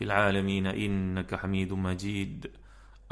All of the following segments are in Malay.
في العالمين إنك حميد مجيد.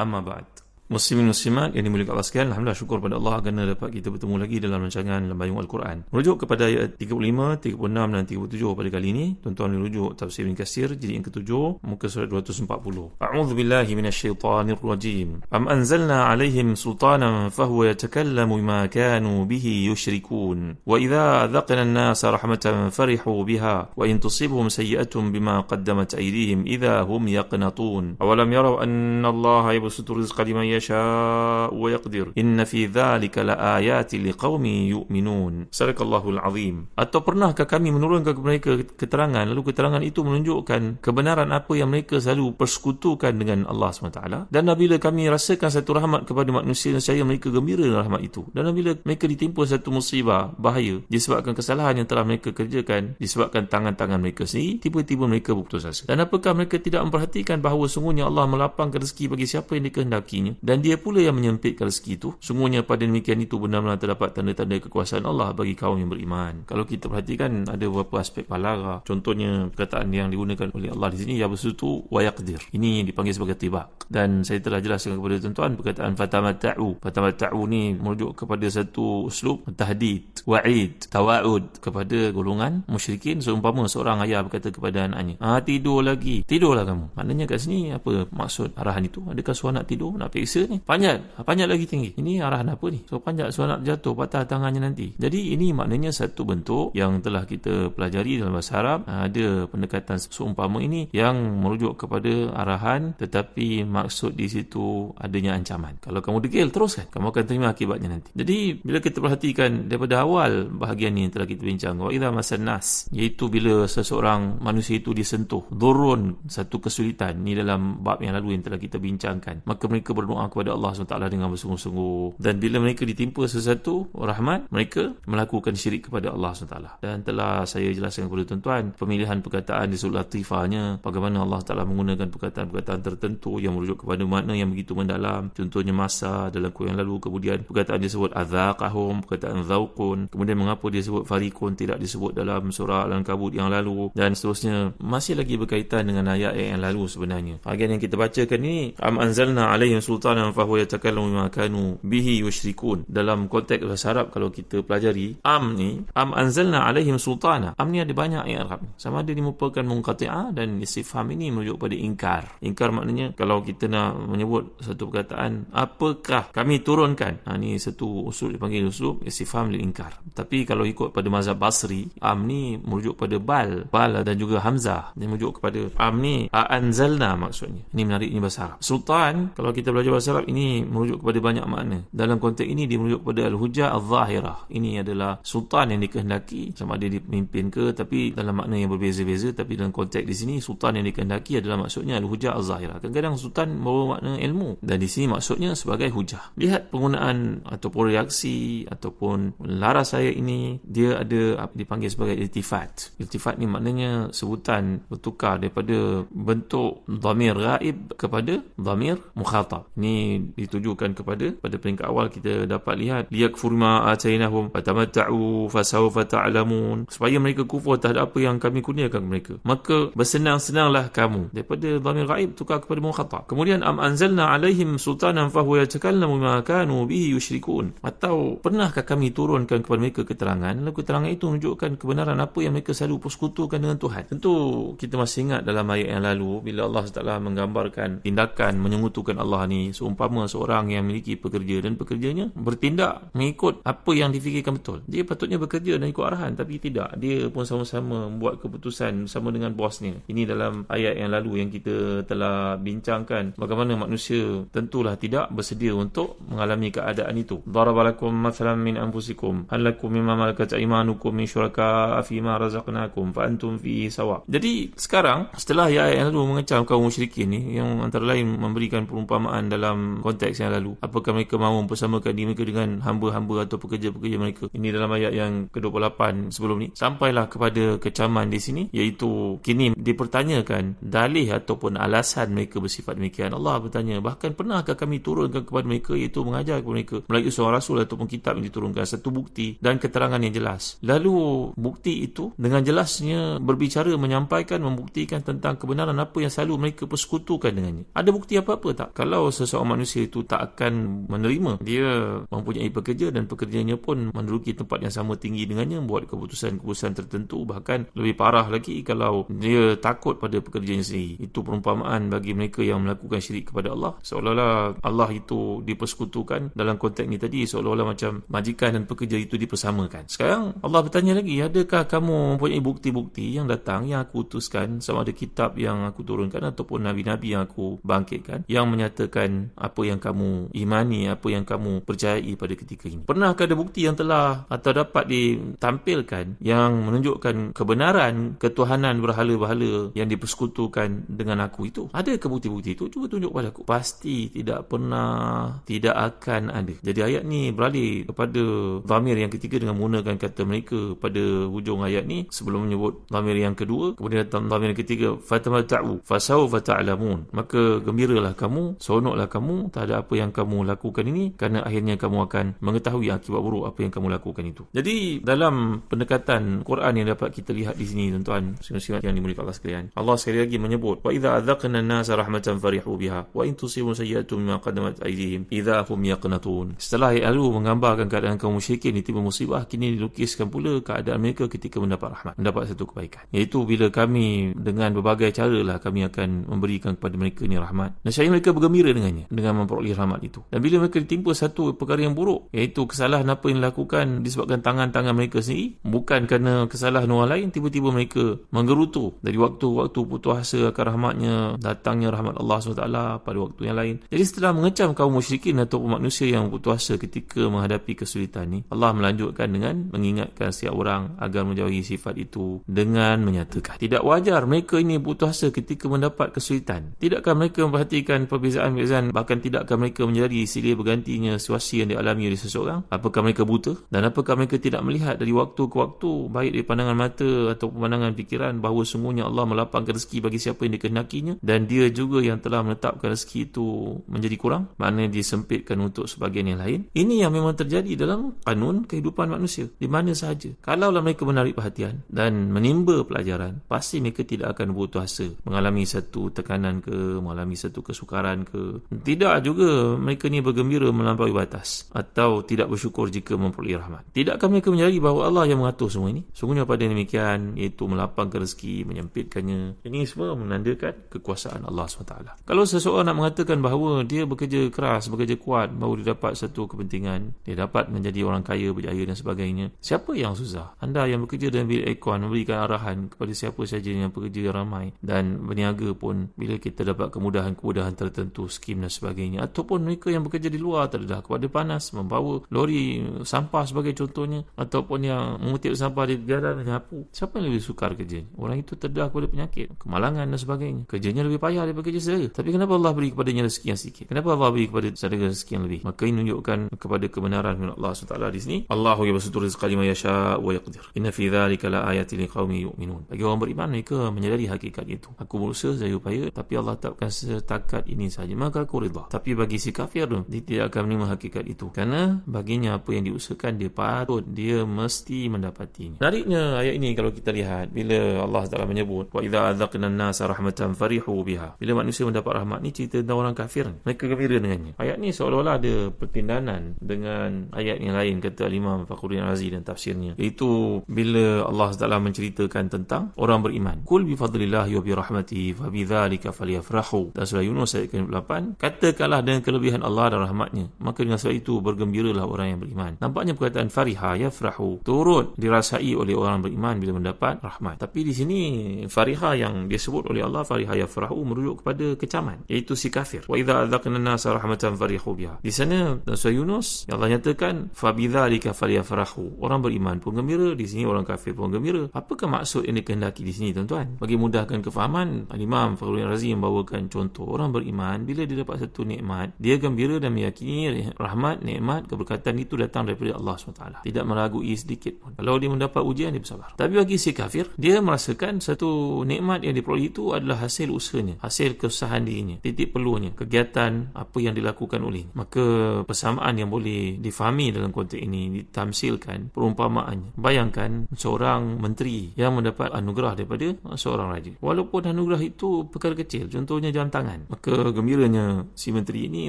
أما بعد. Muslimin Muslimat yang dimuliakan Allah sekalian Alhamdulillah syukur pada Allah kerana dapat kita bertemu lagi dalam rancangan dalam bayung Al-Quran. Merujuk kepada ayat 35, 36 dan 37 pada kali ini Tuan-tuan merujuk tafsir bin Kasir jadi yang ketujuh muka surat 240 A'udhu billahi minasyaitanir rajim Am anzalna alaihim sultanan fahuwa yatakallamu bima kanu bihi yushrikun. Wa idha dhaqna an-nasa rahmatan farihu biha Wa in tusibhum sayyi'atun bima qaddamat aydihim idha hum yaqnatun. Awalam yarau anna Allah yabsutu rizqa liman يشاء ويقدر إن في ذلك لآيات لقوم يؤمنون صدق الله العظيم atau pernahkah kami menurunkan kepada mereka keterangan lalu keterangan itu menunjukkan kebenaran apa yang mereka selalu persekutukan dengan Allah SWT dan apabila kami rasakan satu rahmat kepada manusia saya mereka gembira dengan rahmat itu dan apabila mereka ditimpa satu musibah bahaya disebabkan kesalahan yang telah mereka kerjakan disebabkan tangan-tangan mereka sendiri tiba-tiba mereka berputus asa dan apakah mereka tidak memperhatikan bahawa sungguhnya Allah melapangkan rezeki bagi siapa yang dikehendakinya Dan dia pula yang menyempitkan rezeki itu. Sungguhnya pada demikian itu benar-benar terdapat tanda-tanda kekuasaan Allah bagi kaum yang beriman. Kalau kita perhatikan ada beberapa aspek palara. Contohnya perkataan yang digunakan oleh Allah di sini ya bersutu wa yaqdir. Ini dipanggil sebagai tibak. Dan saya telah jelaskan kepada tuan-tuan perkataan fatamatta'u fatamatta'u ni merujuk kepada satu uslub tahdid wa'id tawa'ud kepada golongan musyrikin. Seumpama seorang ayah berkata kepada anaknya ah tidur lagi. Tidurlah kamu. Maknanya kat sini apa maksud arahan itu? Adakah suara nak tidur nak periksa ni. Panjat. Panjat lagi tinggi. Ini arahan apa ni? So panjat so nak jatuh patah tangannya nanti. Jadi ini maknanya satu bentuk yang telah kita pelajari dalam bahasa Arab. Ada pendekatan seumpama ini yang merujuk kepada arahan tetapi maksud di situ adanya ancaman. Kalau kamu degil teruskan. Kamu akan terima akibatnya nanti. Jadi bila kita perhatikan daripada awal bahagian ini yang telah kita bincang wa idza masannas iaitu bila seseorang manusia itu disentuh durun satu kesulitan. Ni dalam bab yang lalu yang telah kita bincangkan. Maka mereka berdoa kepada Allah SWT dengan bersungguh-sungguh. Dan bila mereka ditimpa sesuatu rahmat mereka melakukan syirik kepada Allah SWT. Dan telah saya jelaskan kepada tuan-tuan pemilihan perkataan di surah Latifahnya bagaimana Allah Taala menggunakan perkataan-perkataan tertentu yang merujuk kepada makna yang begitu mendalam. Contohnya masa dalam kuih yang lalu kemudian perkataan disebut adzaqahum perkataan zauqun kemudian mengapa dia sebut farikun tidak disebut dalam surah Al-Ankabut yang lalu. Dan seterusnya masih lagi berkaitan dengan ayat yang lalu sebenarnya. Bahagian yang kita bacakan ini am anzalna alaihim sultan sultanan fahuwa yatakallamu bima kanu bihi yushrikun. Dalam konteks bahasa Arab kalau kita pelajari am ni am anzalna alaihim sultana. Am ni ada banyak ayat Arab sama ada dia merupakan munqati'ah dan istifham ini merujuk pada ingkar. Ingkar maknanya kalau kita nak menyebut satu perkataan apakah kami turunkan? Ha, ni satu usul dipanggil usul istifham lil ingkar. Tapi kalau ikut pada mazhab Basri am ni merujuk pada bal bal dan juga hamzah. Dia merujuk kepada am ni anzalna maksudnya. Ini menarik ini bahasa Arab. Sultan kalau kita belajar Arab ini merujuk kepada banyak makna. Dalam konteks ini dia merujuk kepada al-hujjah al-zahirah. Ini adalah sultan yang dikehendaki sama ada dia pemimpin ke tapi dalam makna yang berbeza-beza tapi dalam konteks di sini sultan yang dikehendaki adalah maksudnya al-hujjah al-zahirah. Kadang-kadang sultan membawa makna ilmu dan di sini maksudnya sebagai hujjah. Lihat penggunaan ataupun reaksi ataupun laras saya ini dia ada dipanggil sebagai iltifat. Iltifat ni maknanya sebutan bertukar daripada bentuk dhamir gaib kepada dhamir mukhatab. Ini ditujukan kepada pada peringkat awal kita dapat lihat liyakfur ma atainahum fatamatta'u fasawfa ta'lamun. Supaya mereka kufur terhadap apa yang kami kurniakan mereka. Maka bersenang-senanglah kamu. Daripada dhamir ghaib tukar kepada mukhatab kemudian am anzalna alaihim sultanan fahuwa yatakallamu ma kanu bihi yushrikun. Atau pernahkah kami turunkan kepada mereka keterangan? Lalu keterangan itu menunjukkan kebenaran apa yang mereka selalu persekutukan dengan Tuhan. Tentu kita masih ingat dalam ayat yang lalu bila Allah SWT menggambarkan tindakan menyekutukan Allah ni seumpama seorang yang memiliki pekerja dan pekerjanya bertindak mengikut apa yang difikirkan betul. Dia patutnya bekerja dan ikut arahan tapi tidak. Dia pun sama-sama membuat keputusan bersama dengan bosnya. Ini dalam ayat yang lalu yang kita telah bincangkan bagaimana manusia tentulah tidak bersedia untuk mengalami keadaan itu. Darabalakum mathalan min anfusikum hal lakum mimma malakat aymanukum min syuraka fi ma razaqnakum fa antum fi sawa. Jadi sekarang setelah ayat yang lalu mengecam kaum musyrikin ni yang antara lain memberikan perumpamaan dalam konteks yang lalu. Apakah mereka mahu mempersamakan diri mereka dengan hamba-hamba atau pekerja-pekerja mereka? Ini dalam ayat yang ke-28 sebelum ni. Sampailah kepada kecaman di sini iaitu kini dipertanyakan dalih ataupun alasan mereka bersifat demikian. Allah bertanya, bahkan pernahkah kami turunkan kepada mereka iaitu mengajar kepada mereka melalui seorang rasul ataupun kitab yang diturunkan satu bukti dan keterangan yang jelas. Lalu bukti itu dengan jelasnya berbicara menyampaikan membuktikan tentang kebenaran apa yang selalu mereka persekutukan dengannya. Ada bukti apa-apa tak? Kalau seseorang manusia itu tak akan menerima, dia mempunyai pekerja dan pekerjanya pun menduduki tempat yang sama tinggi dengannya, buat keputusan-keputusan tertentu, bahkan lebih parah lagi kalau dia takut pada pekerjanya sendiri. Itu perumpamaan bagi mereka yang melakukan syirik kepada Allah. Seolah-olah Allah itu dipersekutukan dalam konteks ini tadi, seolah-olah macam majikan dan pekerja itu dipersamakan. Sekarang Allah bertanya lagi, adakah kamu mempunyai bukti-bukti yang datang yang aku utuskan sama ada kitab yang aku turunkan ataupun nabi-nabi yang aku bangkitkan yang menyatakan apa yang kamu imani, apa yang kamu percayai pada ketika ini. Pernahkah ada bukti yang telah atau dapat ditampilkan yang menunjukkan kebenaran ketuhanan berhala-berhala yang dipersekutukan dengan aku itu? Ada ke bukti-bukti itu? Cuba tunjuk pada aku. Pasti tidak pernah, tidak akan ada. Jadi ayat ni beralih kepada zamir yang ketiga dengan menggunakan kata mereka pada hujung ayat ni sebelum menyebut zamir yang kedua kemudian datang zamir yang ketiga fatamata'u fasawfa ta'lamun maka gembiralah kamu seronoklah kamu tak ada apa yang kamu lakukan ini kerana akhirnya kamu akan mengetahui akibat buruk apa yang kamu lakukan itu. Jadi dalam pendekatan Quran yang dapat kita lihat di sini tuan-tuan semua yang dimuliakan Allah sekalian. Allah sekali lagi menyebut wa idza adzaqna an-nasa rahmatan farihu biha wa in tusibu sayyi'atun mimma qaddamat aydihim idza hum yaqnatun. Setelah lalu menggambarkan keadaan kaum musyrikin itu musibah kini dilukiskan pula keadaan mereka ketika mendapat rahmat mendapat satu kebaikan. Iaitu bila kami dengan berbagai cara lah kami akan memberikan kepada mereka ni rahmat. Saya mereka bergembira dengannya dengan memperoleh rahmat itu. Dan bila mereka ditimpa satu perkara yang buruk iaitu kesalahan apa yang dilakukan disebabkan tangan-tangan mereka sendiri bukan kerana kesalahan orang lain tiba-tiba mereka menggerutu. Dari waktu-waktu putus asa akan rahmatnya datangnya rahmat Allah SWT pada waktu yang lain. Jadi setelah mengecam kaum musyrikin atau manusia yang putus asa ketika menghadapi kesulitan ni Allah melanjutkan dengan mengingatkan setiap orang agar menjauhi sifat itu dengan menyatakan tidak wajar mereka ini putus asa ketika mendapat kesulitan. Tidakkah mereka memperhatikan perbezaan-perbezaan bahkan tidakkah mereka menyadari silih bergantinya situasi yang dialami oleh seseorang? Apakah mereka buta? Dan apakah mereka tidak melihat dari waktu ke waktu baik dari pandangan mata atau pandangan fikiran bahawa sungguhnya Allah melapangkan rezeki bagi siapa yang dikehendakinya dan dia juga yang telah menetapkan rezeki itu menjadi kurang? Maknanya disempitkan untuk sebagian yang lain. Ini yang memang terjadi dalam kanun kehidupan manusia. Di mana sahaja. Kalaulah mereka menarik perhatian dan menimba pelajaran pasti mereka tidak akan berputus asa mengalami satu tekanan ke mengalami satu kesukaran ke tidak juga mereka ni bergembira melampaui batas atau tidak bersyukur jika memperoleh rahmat. Tidakkah mereka menyadari bahawa Allah yang mengatur semua ini? Sungguhnya pada demikian iaitu melapangkan rezeki menyempitkannya. Ini semua menandakan kekuasaan Allah SWT. Kalau seseorang nak mengatakan bahawa dia bekerja keras bekerja kuat baru dia dapat satu kepentingan dia dapat menjadi orang kaya berjaya dan sebagainya siapa yang susah? Anda yang bekerja dalam bilik aircon memberikan arahan kepada siapa saja yang bekerja ramai dan berniaga pun bila kita dapat kemudahan-kemudahan tertentu skim dan sebagainya. Ataupun mereka yang bekerja di luar terdedah kepada panas membawa lori sampah sebagai contohnya. Ataupun yang mengutip sampah di jalan menyapu siapa yang lebih sukar kerja? Orang itu terdedah kepada penyakit kemalangan dan sebagainya. Kerjanya lebih payah daripada kerja saudara tapi kenapa Allah beri kepadanya rezeki yang sedikit kenapa Allah beri kepada saudara rezeki yang lebih? Maka ini menunjukkan kepada kebenaran Allah SWT di sini. Allahu yabsutu rizqa liman yasha wa yaqdir. Inna fi dhalika la ayatin liqaumin yu'minun. Bagi orang beriman mereka menyadari hakikat itu. Aku berusaha saya upaya tapi Allah tetapkan setakat ini saja maka aku rida tapi bagi si kafir dia tidak akan menerima hakikat itu. Kerana baginya apa yang diusahakan dia patut dia mesti mendapatinya. Menariknya ayat ini kalau kita lihat bila Allah Taala menyebut wa adzaqna an-nasa rahmatan farihu biha. Bila manusia mendapat rahmat ni cerita tentang orang kafir mereka gembira dengannya. Ayat ni seolah-olah ada pertindanan dengan ayat yang lain kata Imam Fakhruddin Razi dan tafsirnya. Iaitu bila Allah Taala menceritakan tentang orang beriman. Kul bi rahmatihi fa dzalika falyafrahu. Dan surah Yunus ayat ke-8 katakanlah dengan kelebihan Allah dan rahmatnya. Maka dengan sebab itu bergembiralah orang yang beriman. Nampaknya perkataan fariha yafrahu turut dirasai oleh orang beriman bila mendapat rahmat. Tapi di sini fariha yang disebut oleh Allah fariha yafrahu merujuk kepada kecaman iaitu si kafir. Wa idza adzaqna an-nasa rahmatan farihu biha. Di sana surah Yunus Allah nyatakan fa bidzalika falyafrahu. Orang beriman pun gembira di sini orang kafir pun gembira. Apakah maksud yang dikehendaki di sini tuan-tuan? Bagi mudahkan kefahaman Imam Fakhrul Razi membawakan contoh. Orang beriman bila dia dapat satu nikmat. Dia gembira dan meyakini rahmat nikmat keberkatan itu datang daripada Allah SWT. Tidak meragui sedikit pun. Kalau dia mendapat ujian dia bersabar. Tapi bagi si kafir dia merasakan satu nikmat yang diperoleh itu adalah hasil usahanya hasil kesusahan dirinya titik perlunya kegiatan apa yang dilakukan olehnya. Maka persamaan yang boleh difahami dalam konteks ini ditamsilkan perumpamaannya. Bayangkan seorang menteri yang mendapat anugerah daripada seorang raja. Walaupun anugerah itu perkara kecil contohnya jam tangan maka gembiranya si menteri ini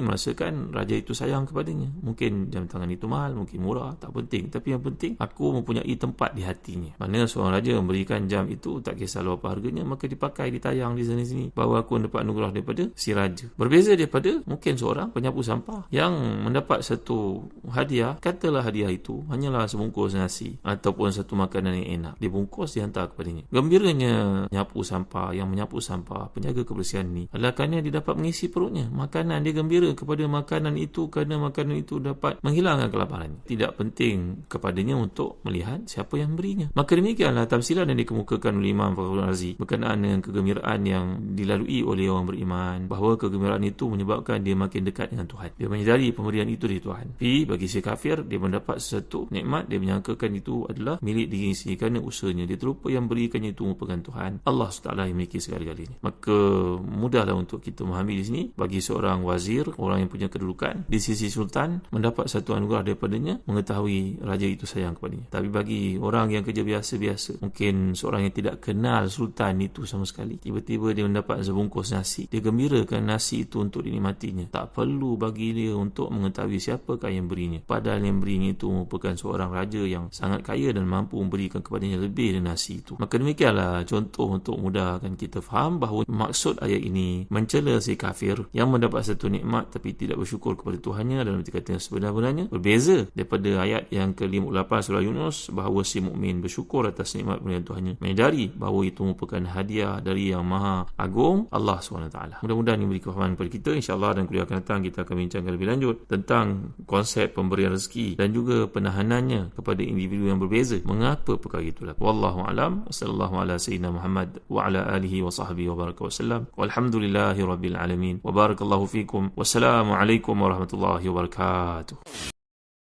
merasakan raja itu sayang kepadanya. Mungkin jam tangan itu mahal mungkin murah tak penting. Tapi yang penting aku mempunyai tempat di hatinya. Mana seorang raja memberikan jam itu tak kisah apa harganya maka dipakai ditayang di sini-sini. Bahawa aku dapat anugerah daripada si raja. Berbeza daripada mungkin seorang penyapu sampah yang mendapat satu hadiah katalah hadiah itu hanyalah sebungkus nasi ataupun satu makanan yang enak. Dibungkus dihantar kepadanya. Gembiranya nyapu sampah yang menyapu sampah penjaga kebersihan ni adalah kerana dia dapat mengisi perutnya makanan. Dia gembira kepada makanan itu kerana makanan itu dapat menghilangkan kelaparan. Tidak penting kepadanya untuk melihat siapa yang berinya. Maka demikianlah tamsilan yang dikemukakan oleh Imam Fakhrul Razi berkenaan dengan kegembiraan yang dilalui oleh orang beriman bahawa kegembiraan itu menyebabkan dia makin dekat dengan Tuhan. Dia menyedari pemberian itu dari Tuhan. Tapi bagi si kafir dia mendapat sesuatu nikmat. Dia menyangkakan itu adalah milik diri sendiri kerana usahanya. Dia terlupa yang berikannya itu merupakan Tuhan. Allah SWT yang memiliki segala-galanya. Maka mudahlah untuk kita memahami di sini bagi seorang wazir orang yang punya kedudukan di sisi sultan mendapat satu anugerah daripadanya mengetahui raja itu sayang kepadanya. Tapi bagi orang yang kerja biasa-biasa mungkin seorang yang tidak kenal sultan itu sama sekali. Tiba-tiba dia mendapat sebungkus nasi. Dia gembirakan nasi itu untuk dinikmatinya. Tak perlu bagi dia untuk mengetahui siapakah yang berinya. Padahal yang berinya itu merupakan seorang raja yang sangat kaya dan mampu memberikan kepadanya lebih dari nasi itu. Maka demikianlah contoh untuk mudahkan kita faham bahawa maksud ayat ini mencela si kafir yang mendapat satu nikmat tapi tidak bersyukur kepada Tuhannya dalam kata yang sebenar-benarnya. Berbeza daripada ayat yang ke-58 surah Yunus bahawa si mukmin bersyukur atas nikmat pemberian Tuhannya. Menyadari bahawa itu merupakan hadiah dari yang maha agung Allah SWT mudah-mudahan ini memberi kefahaman kepada kita. insyaAllah dan kuliah akan datang kita akan bincangkan lebih lanjut tentang konsep pemberian rezeki dan juga penahanannya kepada individu yang berbeza. Mengapa perkara itulah? Wallahu alam. Sallallahu ala sayyidina Muhammad wa ala alihi wa sahbihi wa baraka wa sallam. Walhamdulillahi rabbil alamin. Wa barakallahu الله فيكم. والسلام عليكم ورحمة الله وبركاته.